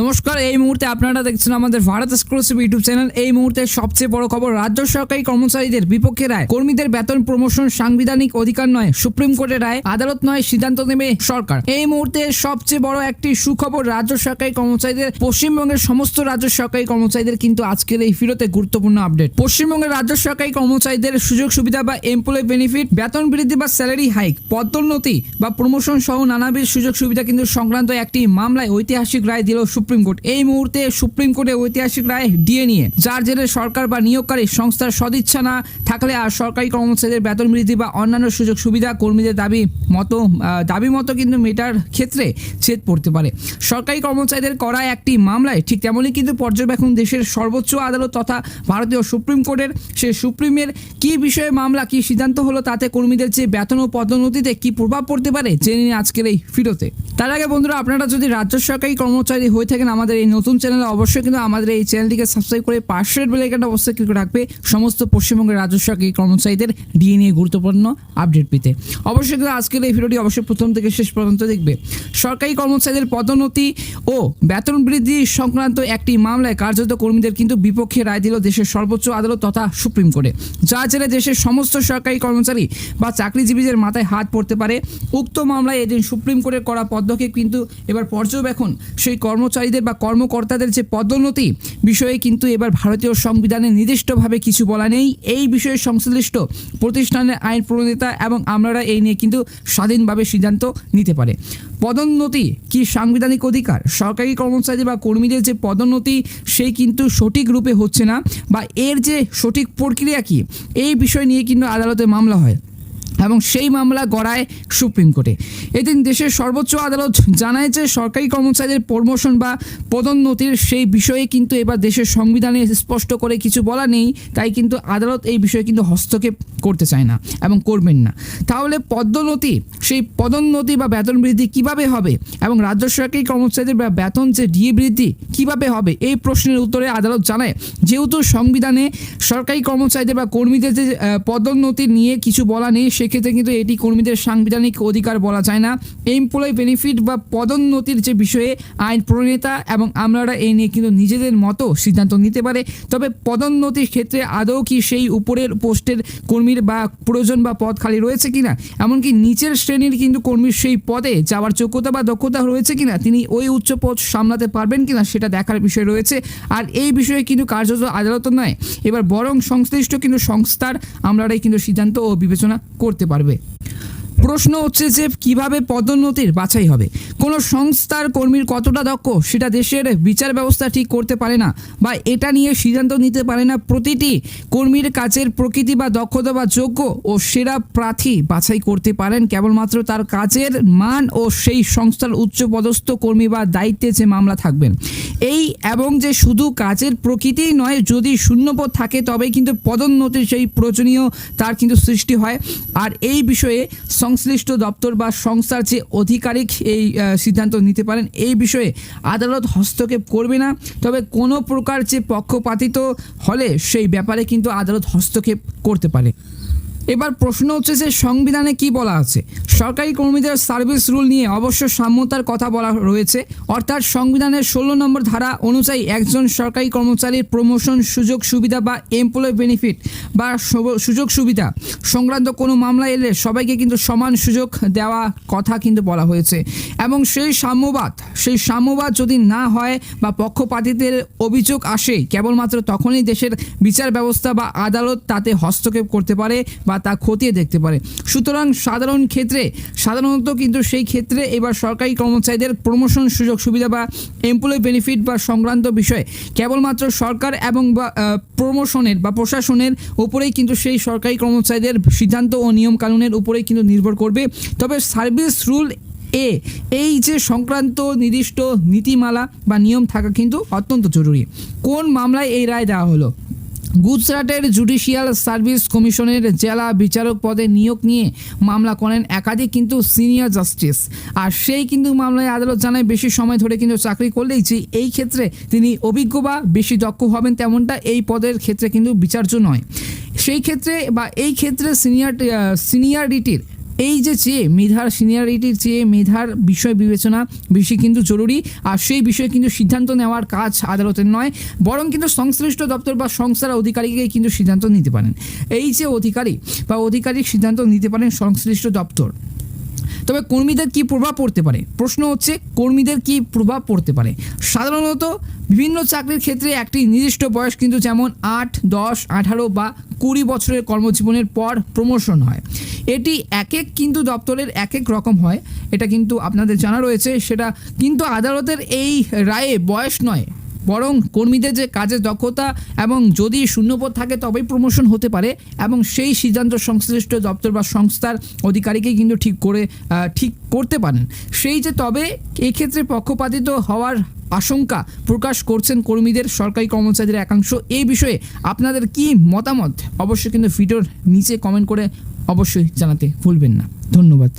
নমস্কার, এই মুহূর্তে আপনারা দেখছেন আমাদের ভারত এক্সক্লুসিভ ইউটিউব চ্যানেল। এই মুহূর্তে সবচেয়ে বড় খবর, রাজ্য সরকারি কর্মচারীদের বিপক্ষে রায়। কর্মীদের বেতন প্রমোশন সাংবিধানিক অধিকার নয়, সুপ্রিম কোর্টের রায়। আদালত নয়, সিদ্ধান্ত নেবে সরকার। এই মুহূর্তে সবচেয়ে বড় একটি সুখবর, রাজ্য সরকারি কর্মচারীদের, পশ্চিমবঙ্গের সমস্ত রাজ্য সরকারি কর্মচারীদের কিন্তু আজকের এই ফিরতে গুরুত্বপূর্ণ আপডেট পশ্চিমবঙ্গের রাজ্য সরকারি কর্মচারীদের সুযোগ সুবিধা বা এমপ্লয় বেনিফিট বেতন বৃদ্ধি বা স্যালারি হাইক পদোন্নতি বা প্রমোশন সহ নানাবিধ সুযোগ সুবিধা কিন্তু সংক্রান্ত একটি মামলায় ঐতিহাসিক রায় দিল সুপ্রিম কোর্ট। এই মুহূর্তে সুপ্রিম কোর্টে ঐতিহাসিক রায় দিয়ে নিয়ে। যার জেরে সরকার বা নিয়োগকারী সংস্থার সদিচ্ছা না থাকলে আর সরকারি কর্মচারীদের বেতন বৃদ্ধি বা অন্যান্য সুযোগ সুবিধা কর্মীদের দাবি মতো দাবি মতো কিন্তু মেটার ক্ষেত্রে ছেদ পড়তে পারে। সরকারি কর্মচারীদের করা একটি মামলায় ঠিক তেমনই কিন্তু পর্যবেক্ষণ দেশের সর্বোচ্চ আদালত তথা ভারতীয় সুপ্রিম কোর্টের সে সুপ্রিমের কি বিষয়ে মামলা, কি সিদ্ধান্ত হলো, তাতে কর্মীদের যে বেতন ও পদোন্নতিতে কি প্রভাব পড়তে পারে, জেনে নিন আজকের এই ফিরতে তার আগে বন্ধুরা, আপনারা যদি রাজ্য সরকারি কর্মচারী হয়ে থাকেন, আমাদের এই নতুন চ্যানেলে অবশ্যই কিন্তু আমাদের এই চ্যানেলটিকে সাবস্ক্রাইব করে পাশের বেলাইকানটা অবশ্যই ক্লিক রাখবে। সমস্ত পশ্চিমবঙ্গের রাজ্য সরকারি কর্মচারীদের ডিএ নিয়ে গুরুত্বপূর্ণ আপডেট পেতে। অবশ্যই কিন্তু আজকের এই ভিডিওটি অবশ্যই প্রথম থেকে শেষ পর্যন্ত দেখবে। সরকারি কর্মচারীদের পদোন্নতি ও বেতন বৃদ্ধি সংক্রান্ত একটি মামলায় কার্যত কর্মীদের কিন্তু বিপক্ষে রায় দিল দেশের সর্বোচ্চ আদালত তথা সুপ্রিম কোর্টে। যা জেরে দেশের সমস্ত সরকারি কর্মচারী বা চাকরিজীবীদের মাথায় হাত পড়তে পারে। উক্ত মামলায় এদিন সুপ্রিম কোর্টের করা পদক্ষেপ কিন্তু এবার পর্যবেক্ষণ সেই কর্মচারীদের বা কর্মকর্তাদের যে পদোন্নতি বিষয়ে কিন্তু এবার ভারতীয় সংবিধানে নির্দিষ্টভাবে কিছু বলা নেই। এই বিষয়ে সংশ্লিষ্ট প্রতিষ্ঠানের আইন প্রণেতা এবং আমরা এই নিয়ে কিন্তু স্বাধীনভাবে সিদ্ধান্ত নিতে পারে। পদোন্নতি কি সাংবিধানিক অধিকার? সরকারি কর্মচারী বা কর্মীদের যে পদোন্নতি সেই কিন্তু সঠিক রূপে হচ্ছে না বা এর যে সঠিক প্রক্রিয়া কি? এই বিষয় নিয়ে কিন্তু আদালতে মামলা হয়। এবং সেই মামলা গড়ায় সুপ্রিম কোর্টে। এদিন দেশের সর্বোচ্চ আদালত জানায় যে সরকারি কর্মচারীদের প্রমোশন বা পদোন্নতির সেই বিষয়ে কিন্তু এবার দেশের সংবিধানে স্পষ্ট করে কিছু বলা নেই, তাই কিন্তু আদালত এই বিষয়ে কিন্তু হস্তক্ষেপ করতে চায় না এবং করবেন না। তাহলে পদোন্নতি, সেই পদোন্নতি বা বেতন বৃদ্ধি কীভাবে হবে এবং রাজ্য সরকারি কর্মচারীদের বা বেতন যে ডিএ বৃদ্ধি কীভাবে হবে, এই প্রশ্নের উত্তরে আদালত জানায়, যেহেতু সংবিধানে সরকারি কর্মচারীদের বা কর্মীদের যে পদোন্নতি নিয়ে কিছু বলা নেই সেক্ষেত্রে কিন্তু এটি কর্মীদের সাংবিধানিক অধিকার বলা যায় না। এমপ্লয় বেনিফিট বা পদোন্নতির যে বিষয়ে আইন প্রণেতা এবং আমরা এই নিয়ে কিন্তু নিজেদের মতো সিদ্ধান্ত নিতে পারে। তবে পদোন্নতির ক্ষেত্রে আদৌ কি সেই উপরের পোস্টের কর্মীর বা প্রয়োজন বা পদ খালি রয়েছে কিনা? এমনকি নিচের শ্রেণির কিন্তু কর্মীর সেই পদে যাওয়ার যোগ্যতা বা দক্ষতা রয়েছে কিনা? তিনি ওই উচ্চ পদ সামলাতে পারবেন কিনা সেটা দেখার বিষয় রয়েছে। আর এই বিষয়ে কিন্তু কার্যত আদালত নয়। এবার বরং সংশ্লিষ্ট কিন্তু সংস্থার আমরারাই কিন্তু সিদ্ধান্ত ও বিবেচনা করতে পারবে। প্রশ্ন হচ্ছে যে কীভাবে পদোন্নতির বাছাই হবে? কোনো সংস্থার কর্মীর কতটা দক্ষ? সেটা দেশের বিচার ব্যবস্থা ঠিক করতে পারে না বা এটা নিয়ে সিদ্ধান্ত নিতে পারে না প্রতিটি কর্মীর কাজের প্রকৃতি বা দক্ষতা বা যোগ্য ও সেরা প্রার্থী বাছাই করতে পারেন। কেবলমাত্র তার কাজের মান ও সেই সংস্থার উচ্চ পদস্থ কর্মী বা দায়িত্বে যে মামলা থাকবেন। এই এবং যে শুধু কাজের প্রকৃতিই নয়, যদি শূন্যপদ থাকে তবেই কিন্তু পদোন্নতির সেই প্রয়োজনীয় তার কিন্তু সৃষ্টি হয়। আর এই বিষয়ে সংশ্লিষ্ট দপ্তর বা সংস্থার যে আধিকারিক এই সিদ্ধান্ত নিতে পারেন, এই বিষয়ে আদালত হস্তক্ষেপ করবে না। তবে কোনো প্রকার যে পক্ষপাতিত হলে সেই ব্যাপারে কিন্তু আদালত হস্তক্ষেপ করতে পারে। এবার প্রশ্ন হচ্ছে যে সংবিধানে কি বলা আছে? সরকারি কর্মীদের সার্ভিস রুল নিয়ে অবশ্য সাম্যতার কথা বলা রয়েছে। অর্থাৎ সংবিধানের ষোলো নম্বর ধারা অনুযায়ী একজন সরকারি কর্মচারীর প্রমোশন সুযোগ সুবিধা বা এমপ্লয় বেনিফিট বা সুযোগ সুবিধা সংক্রান্ত কোনো মামলা এলে সবাইকে কিন্তু সমান সুযোগ দেওয়া কথা কিন্তু বলা হয়েছে। এবং সেই সাম্যবাদ সেই সাম্যবাদ যদি না হয় বা পক্ষপাতিত্বের অভিযোগ আসে, কেবলমাত্র তখনই দেশের বিচার ব্যবস্থা বা আদালত তাতে হস্তক্ষেপ করতে পারে বা তা খতিয়ে দেখতে পারে। সুতরাং সাধারণ ক্ষেত্রে, সাধারণত কিন্তু সেই ক্ষেত্রে এবার সরকারি কর্মচারীদের প্রমোশন সুযোগ সুবিধা বা এমপ্লয় বেনিফিট বা সংক্রান্ত বিষয় কেবলমাত্র সরকার এবং বা প্রমোশনের বা প্রশাসনের উপরেই কিন্তু সেই সরকারি কর্মচারীদের সিদ্ধান্ত ও নিয়মকানুনের উপরেই কিন্তু নির্ভর করবে। তবে সার্ভিস রুল এ এই যে সংক্রান্ত নির্দিষ্ট নীতিমালা বা নিয়ম থাকা কিন্তু অত্যন্ত জরুরি। কোন মামলায় এই রায় দেওয়া হলো? গুজরাটের জুডিশিয়াল সার্ভিস কমিশনের জেলা বিচারক পদে নিয়োগ নিয়ে মামলা করেন একাধিক কিন্তু সিনিয়র জাস্টিস। আর সেই কিন্তু মামলায় আদালত জানায় বেশি সময় ধরে কিন্তু চাকরি করলেই যে এই ক্ষেত্রে তিনি অভিজ্ঞ বা বেশি দক্ষ হবেন তেমনটা এই পদের ক্ষেত্রে কিন্তু বিচার্য নয়। সেই ক্ষেত্রে বা এই ক্ষেত্রে সিনিয়র সিনিয়রিটির এই যে চেয়ে মেধার সিনিয়রিটির চেয়ে মেধার বিষয় বিবেচনা বেশি কিন্তু জরুরি, আর সেই বিষয়ে কিন্তু সিদ্ধান্ত নেওয়ার কাজ আদালতের নয়, বরং কিন্তু সংশ্লিষ্ট দপ্তর বা সংস্থার অধিকারীকে কিন্তু সিদ্ধান্ত নিতে পারেন। এই যে অধিকারী বা অধিকারিক সিদ্ধান্ত নিতে পারেন সংশ্লিষ্ট দপ্তর। তবে কর্মীদের কি প্রভাব পড়তে পারে? প্রশ্ন হচ্ছে, কর্মীদের কি প্রভাব পড়তে পারে? সাধারণত বিভিন্ন চাকরির ক্ষেত্রে একটি নির্দিষ্ট বয়স কিন্তু যেমন আট, দশ, আঠারো বা কুড়ি বছরের কর্মজীবনের পর প্রমোশন হয়। এটি এক এক কিন্তু দপ্তরের এক এক রকম হয়। এটা কিন্তু আপনাদের জানা রয়েছে। সেটা কিন্তু আদালতের এই রায়ে বয়স নয়। বরং কর্মীদের যে কাজের দক্ষতা এবং যদি শূন্যপদ থাকে তবেই প্রমোশন হতে পারে এবং সেই সিদ্ধান্ত সংশ্লিষ্ট দপ্তর বা সংস্থার অধিকারীকেই কিন্তু ঠিক করে ঠিক করতে পারেন। সেই যে তবে এক্ষেত্রে পক্ষপাতিত হওয়ার আশঙ্কা প্রকাশ করছেন কর্মীদের সরকারি কর্মচারীদের একাংশ। এই বিষয়ে আপনাদের কি মতামত? অবশ্যই কিন্তু ভিডিওর নিচে কমেন্ট করে অবশ্যই জানাতে ভুলবেন না। ধন্যবাদ।